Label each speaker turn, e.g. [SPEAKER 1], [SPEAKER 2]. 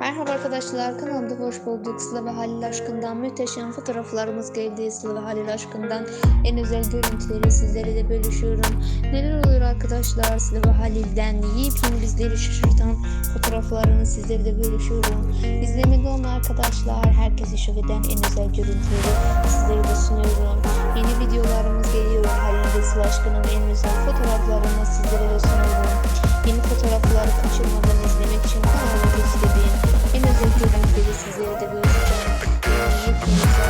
[SPEAKER 1] Merhaba arkadaşlar kanalımda hoş bulduk. Sıla ve Halil Aşkın'dan muhteşem fotoğraflarımız geldi. Sıla ve Halil Aşkın'dan en özel görüntüleri sizlere de bölüşüyorum. Neler oluyor arkadaşlar Sıla ve Halil'den yepyeni bizleri şaşırtan fotoğraflarını sizlere de bölüşüyorum. İzlemede olan arkadaşlar herkesi şok eden en özel görüntüleri sizlere de sunuyorum. Yeni videolarımız geliyor. Halil ve Sıla Aşkın'ın en özel fotoğraflarını sizlere Bye.